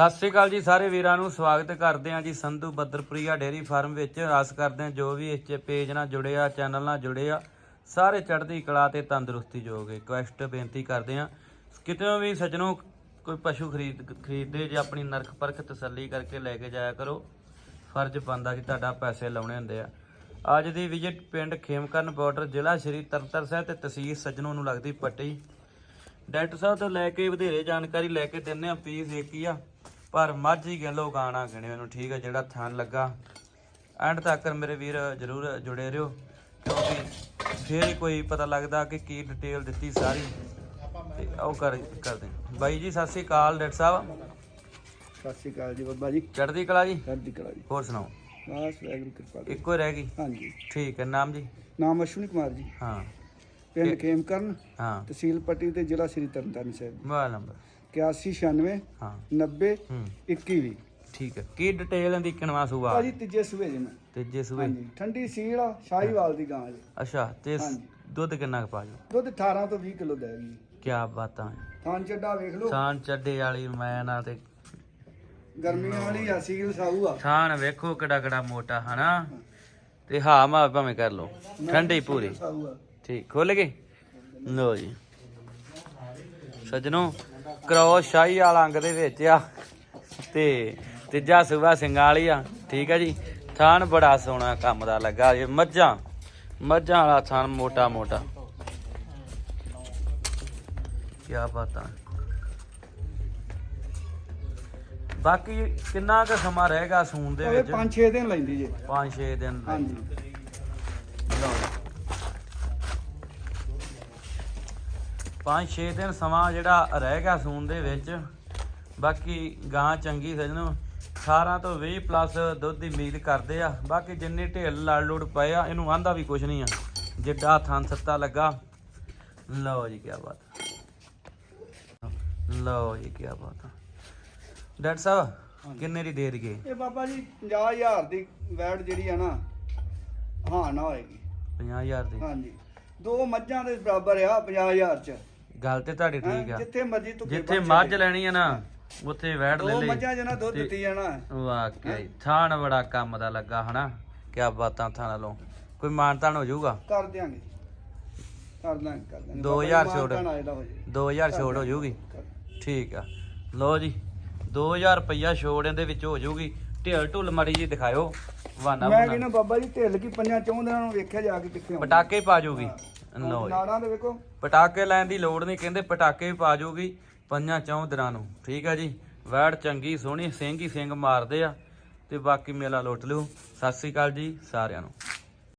ਸਤਿ ਸ਼੍ਰੀ ਅਕਾਲ ਜੀ ਸਾਰੇ ਵੀਰਾਂ ਨੂੰ, ਸਵਾਗਤ ਕਰਦੇ ਹਾਂ ਜੀ ਸੰਧੂ ਬੱਦਰਪ੍ਰੀਆ ਡੇਅਰੀ ਫਾਰਮ ਵਿੱਚ। ਆਸ ਕਰਦੇ ਹਾਂ ਜੋ ਵੀ ਇਸ 'ਚ ਪੇਜ ਨਾਲ ਜੁੜੇ ਆ, ਚੈਨਲ ਨਾਲ ਜੁੜੇ ਆ, ਸਾਰੇ ਚੜ੍ਹਦੀ ਕਲਾ ਤੇ ਤੰਦਰੁਸਤੀ ਜੋਗੇ ਰਿਕੁਐਸਟ ਬੇਨਤੀ ਕਰਦੇ ਹਾਂ, ਕਿਤੇ ਵੀ ਸੱਜਣੋ, ਕੋਈ ਪਸ਼ੂ ਖਰੀਦ, ਖਰੀਦਦੇ ਜੇ ਆਪਣੀ ਨਰਖ ਪਰਖ ਤਸੱਲੀ ਕਰਕੇ ਲੈ ਕੇ ਜਾਇਆ ਕਰੋ, ਫਰਜ਼ ਬੰਦਾ ਜੀ ਤੁਹਾਡਾ ਪੈਸੇ ਲਾਉਣੇ ਹੁੰਦੇ ਆ। ਅੱਜ ਦੀ ਵਿਜ਼ਿਟ ਪਿੰਡ ਖੇਮਕਰਨ ਬਾਰਡਰ, ਜ਼ਿਲ੍ਹਾ ਸ਼੍ਰੀ ਤਰਨਤਾਰਨ ਸਾਹਿਬ ਤੇ ਤਹਿਸੀਲ ਸੱਜਣੋਂ ਨੂੰ ਲੱਗਦੀ ਪੱਟੀ। ਡਾਕਟਰ ਸਾਹਿਬ ਤੋਂ ਲੈ ਕੇ ਵਧੇਰੇ ਜਾਣਕਾਰੀ ਲੈ ਕੇ ਦਿੰਨੇ ਆ ਪੀਸ ਇੱਕ ਹੀ ਆ। ਪਰ ਮੱਝ ਗੱਲੋ ਗਾਣਾ ਗਿਣਿਓ ਇਹਨੂੰ ਠੀਕ ਹੈ ਜਿਹੜਾ ਥਣ ਲੱਗਾ। ਐਂਡ ਤੱਕ ਮੇਰੇ ਵੀਰ ਜਰੂਰ ਜੁੜੇ ਰਹੋ ਕਿਉਂਕਿ ਫੇਰ ਹੀ ਕੋਈ ਪਤਾ ਲੱਗਦਾ ਕਿ ਕੀ ਡਿਟੇਲ ਦਿੱਤੀ ਸਾਰੀ। ਤੇ ਉਹ ਕਰ ਕਰਦੇ। ਬਾਈ ਜੀ ਸਤਿ ਸ੍ਰੀ ਅਕਾਲ ਡਾਕਟਰ ਸਾਹਿਬ। ਸਤਿ ਸ਼੍ਰੀ ਅਕਾਲ ਜੀ ਬੱਬਾ ਜੀ। ਚੜ੍ਹਦੀ ਕਲਾ ਜੀ? ਚੜ੍ਹਦੀ ਕਲਾ ਜੀ। ਹੋਰ ਸੁਣਾਓ? ਬਸ ਵੈਗਰੂ ਕਿਰਪਾ ਕਰੇ। ਇੱਕੋ ਹੀ ਰਹਿ ਗਈ? ਹਾਂਜੀ। ਠੀਕ ਹੈ ਨਾਮ ਜੀ? ਨਾਮ ਅਸ਼ਵਨੀ ਕੁਮਾਰ ਜੀ। ਹਾਂ। ਪਿੰਡ ਖੇਮਕਰਨ ਹਾਂ। ਤਹਿਸੀਲ ਪੱਟੀ ਤੇ ਜ਼ਿਲ੍ਹਾ ਸ੍ਰੀ ਤਰਨਤਾਰਨ ਸਾਹਿਬ ਮੋਬਾਈਲ ਨੰਬਰ। 8196 ਹਾਂ। 90 ਹੂੰ। 21 ਠੀਕ ਹੈ। ਕੀ ਡਿਟੇਲ ਦੀ ਕਿਣਵਾ ਸੂਆ? ਭਾਜੀ ਤੀਜੇ ਸੂਏ ਜੀ ਮੈਂ। ਤੀਜੇ ਸੂਏ। ਹਾਂਜੀ ਠੰਡੀ ਸੀਲ ਆ ਸ਼ਾਹੀਵਾਲ ਦੀ ਗਾਂ ਜੀ। ਅੱਛਾ ਤੇ ਸ- ਹਾਂਜੀ। ਦੁੱਧ ਕਿੰਨਾ ਕੁ ਪਾ ਜੋ ਦੁੱਧ 18 ਤੋਂ 20 ਕਿਲੋ ਦੇਗੀ ਕੀ ਬਾਤਾਂ ਹੈ ਥਾਂ ਚੱਡਾ ਵੇਖ ਲਓ। ਥਾਨ ਚੱਡੇ ਵਾਲੀ ਮੈਂ ਨਾ ਤੇ ਗਰਮੀਆਂ ਵਾਲੀ ਆ ਸੀਲ ਸਾਊ ਆ। ਥਾਨ ਵੇਖੋ ਕਿਹੜਾ ਕਿਹੜਾ ਮੋਟਾ ਹਨਾ? ਤੇ ਹਾਂ ਮਾ ਭਾਵੇਂ ਕਰ ਲਓ। ਠੰਡੀ ਪੂਰੀ। ਸਾਊ ਆ। ਠੀਕ ਖੁੱਲ ਗਈ? ਲੋ ਜੀ। ਸੱਜਣੋ ਕਰੋ ਸ਼ਾਹੀ ਵਾਲਾ ਅੰਗ ਦੇ ਵਿੱਚ ਆ ਤੇ ਤੀਜਾ ਸੂਬਾ ਸਿੰਘਾਂ ਵਾਲੀ ਆ ਠੀਕ ਹੈ ਜੀ। ਥਾਨ ਬੜਾ ਸੋਹਣਾ ਕੰਮ ਦਾ ਲੱਗਾ ਇਹ ਮੱਝਾਂ ਮੱਝਾਂ ਵਾਲਾ ਥਾਨ ਮੋਟਾ ਮੋਟਾ। ਕੀ ਬਾਤਾਂ ਬਾਕੀ ਕਿੰਨਾ ਕੁ ਸਮਾਂ ਰਹੇਗਾ ਸੂਣ ਦੇ ਵਿੱਚ? 5-6 ਦਿਨ ਲੈਂਦੀ ਜੀ। 5-6 ਦਿਨ। ਹਾਂਜੀ। ਲਓ। ਪੰਜ 6 ਦਿਨ ਸਮਾਂ ਜਿਹੜਾ ਰਹਿ ਗਿਆ ਸੂਣ ਦੇ ਵਿੱਚ। ਬਾਕੀ ਗਾਂ ਚੰਗੀ ਸਜਣੋ। 18 ਤੋਂ 20 ਪਲੱਸ ਦੁੱਧ ਦੀ ਉਮੀਦ ਕਰਦੇ ਆ। ਬਾਕੀ ਜਿੰਨੇ ਢੇਲ ਲੜ ਲੁੜ ਪਏ ਆ ਇਹਨੂੰ ਆਂਦਾ ਵੀ ਕੁਝ ਨਹੀਂ ਆ। ਜਿੱਡਾ ਥਣ ਸੱਤਾ ਲੱਗਾ। ਲਓ ਜੀ ਕੀ ਬਾਤ। ਲਓ ਜੀ ਕੀ ਬਾਤ। ਡਾਕਟਰ ਸਾਹਿਬ ਕਿੰਨੇ ਦੀ ਦੇ ਦਈਏ ਇਹ ਬਾਬਾ ਜੀ 50000 ਦੀ ਵੈਟ ਜਿਹੜੀ ਆ ਨਾ ਹਾਂ ਨਾ ਹੋਏਗੀ। 50000 ਦੀ। ਹਾਂਜੀ। ਦੋ ਮੱਝਾਂ ਦੇ ਬਰਾਬਰ ਆ 50000 ਚ। ਗੱਲ ਤੇ ਤੁਹਾਡੀ ਠੀਕ ਆ। ਜਿੱਥੇ ਮਰਜ਼ੀ ਤੂੰ ਜਿੱਥੇ ਮੱਝ ਲੈਣੀ ਆ ਨਾ ਉੱਥੇ ਵੈੜ ਲੈ ਲਈ। ਮੱਝਾਂ ਜਨਾ ਦੁੱਧ ਦਿੱਤੀ ਜਾਣਾ ਵਾਕਈ ਥਾਣ ਬੜਾ ਕੰਮ ਦਾ ਲੱਗਾ ਹਨਾ। ਕਿਆ ਬਾਤਾਂ ਥਾਂ ਨਾਲੋਂ ਕੋਈ ਮਾਨਤਾਨ ਹੋ ਜਾਊਗਾ? ਕਰ ਦਿਆਂਗੇ। ਕਰ ਦਾਂਗੇ ਕਰ ਦਾਂਗੇ ਦੋ ਬਾਬਾ ਜੀ ਹਜ਼ਾਰ ਮਾਨ ਛੋੜ। ਤਾਨ ਆਏ ਦਾ ਹੋ ਜੇ 2000 ਛੋੜ ਹੋ ਜਾਊਗੀ। ਠੀਕ ਆ। ਲੋ ਜੀ 2000 ਰੁਪਈਆ ਛੋੜ ਇਹਦੇ ਵਿੱਚ ਹੋ ਜਾਊਗੀ। ਢੇਲ ਢੁੱਲ ਮੜੀ ਜੀ ਦਿਖਾਇਓ। ਵਾਨਾ ਮੈਂ ਕਹਿੰਦਾ ਬਾਬਾ ਜੀ ਢਿੱਲ ਕੀ ਪੰਜਾਂ ਚੌਂ ਦਿਨਾਂ ਨੂੰ ਵੇਖਿਆ ਜਾ ਕੇ ਕਿੱਥੇ। ਪਟਾਕੇ ਪਾ ਜਾਊਗੀ। ਹਾਂ। ਲੋ ਜੀ। ਨਾੜਾਂ ਦੇ ਵੇਖੋ। ਪਟਾਕੇ ਲੈਣ ਦੀ ਲੋੜ ਨਹੀਂ ਕਹਿੰਦੇ ਪਟਾਕੇ ਵੀ ਪਾ ਜਾਊਗੀ ਪੰਜਾਂ ਚੌਂ ਦਿਨਾਂ ਨੂੰ। ਠੀਕ ਆ ਜੀ? ਵੈੜ ਚੰਗੀ ਸੋਹਣੀ ਸਿੰਘ ਹੀ ਸਿੰਘ ਮਾਰਦੇ ਆ। ਤੇ ਬਾਕੀ ਮੇਲਾ ਲੁੱਟ ਲਿਓ। ਸਤਿ ਸ੍ਰੀ ਅਕਾਲ ਜੀ ਸਾਰਿਆਂ ਨੂੰ।